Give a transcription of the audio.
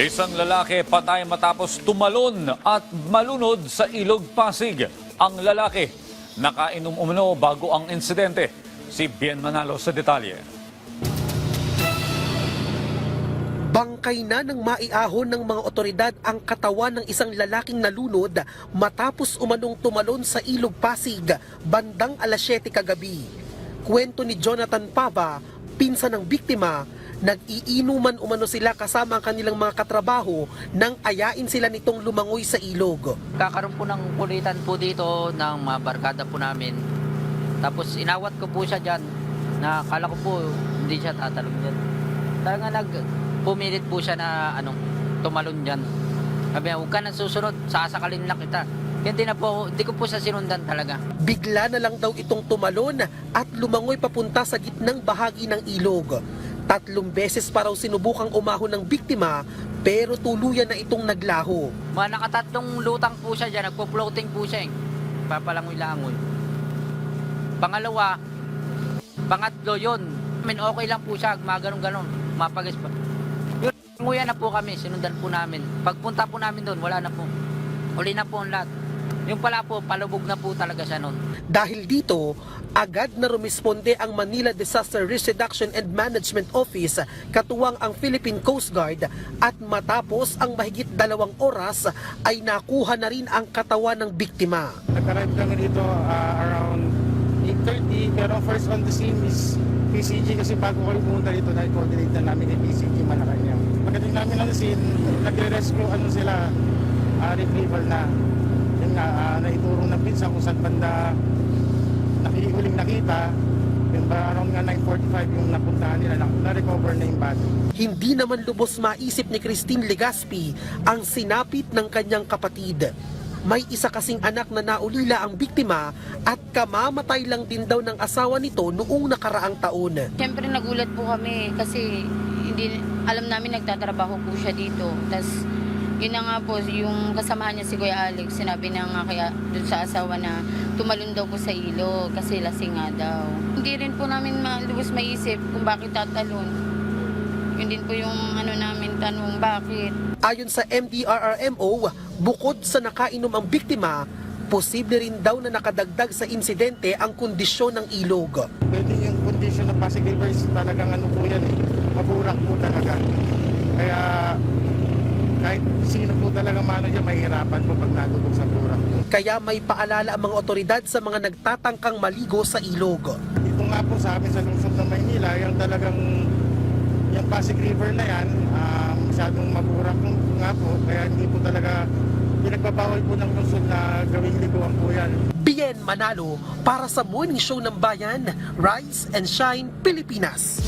Isang lalaki patay matapos tumalon at malunod sa ilog Pasig. Ang lalaki nakainom umano bago ang insidente. Si Bien Manalo sa detalye. Bangkay na ng maiahon ng mga otoridad ang katawan ng isang lalaking nalunod matapos umanong tumalon sa Ilog Pasig bandang alas 7 kagabi. Kwento ni Jonathan Pava, pinsan ng biktima, nag-iinuman umano sila kasama ang kanilang mga katrabaho nang ayain sila nitong lumangoy sa ilog. Kakaroon po ng kulitan po dito ng mga barkada po namin. Tapos inawat ko po siya dyan na kala ko po hindi siya tatalong dyan. Talaga nag pumilit po siya na ano, tumalon dyan. Sabi niya, huwag ka nang susunod, sasakalin na kita. Hindi na po, hindi ko po siya sinundan talaga. Bigla na lang daw itong tumalon at lumangoy papunta sa gitnang bahagi ng ilog. Tatlong beses pa raw sinubukang umahon ng biktima pero tuluyan na itong naglaho. Mga nakatatlong lutang po siya dyan, nagpo-floating po siya eh. Papalangoy-langoy. Pangalawa, pangatlo yun. I mean, okay lang po siya, mga ganun-ganun, mapagas pa. Yun, nguya na po kami, sinundan po namin. Pagpunta po namin doon, wala na po. Uli na po ang lahat. Yung pala po, palubog na po talaga siya noon. Dahil dito, agad na rumisponde ang Manila Disaster Risk Reduction and Management Office katuwang ang Philippine Coast Guard at matapos ang mahigit dalawang oras ay nakuha na rin ang katawan ng biktima. Nag-arrive kami dito ah, around 8.30 pero first on the scene is PCG kasi bago kami pumunta dito na coordinate na namin yung PCG Malacanang. Pagdating namin ng scene, nagre-rescue ano sila, uh, retrieval na. Yung nga, ah, naituro ng pinsa kung saan banda nakihuling nakita. Yung around nga 9.45 yung napuntahan nila, na- na-recover na yung body. Hindi naman lubos maisip ni Christine Legaspi ang sinapit ng kanyang kapatid. May isa kasing anak na naulila ang biktima at kamamatay lang din daw ng asawa nito noong nakaraang taon. Siyempre nagulat po kami kasi hindi alam namin nagtatrabaho po siya dito. Tapos yun na nga po, yung kasamahan niya si Kuya Alex, sinabi na nga kaya dun sa asawa na tumalon daw po sa ilog kasi lasing nga daw. Hindi rin po namin malubos maisip kung bakit tatalon. Yun din po yung ano namin tanong, bakit? Ayon sa MDRRMO, bukod sa nakainom ang biktima, posible rin daw na nakadagdag sa insidente ang kondisyon ng ilog. Pwede yung condition ng Pasig River is talagang ano po yan eh, maburak po talaga. Kaya kahit sino po talaga mano dyan, mahihirapan po pag natubog sa burak. Kaya may paalala ang mga otoridad sa mga nagtatangkang maligo sa ilog. Dito nga po sa amin sa lungsod ng Maynila, yung talagang yung Pasig River na yan, ah, masyadong maburak nga po, kaya hindi po talaga pinagbabawal po ng lungsod na gawing liguan po yan. Bien Manalo para sa Morning Show ng Bayan, Rise and Shine Pilipinas.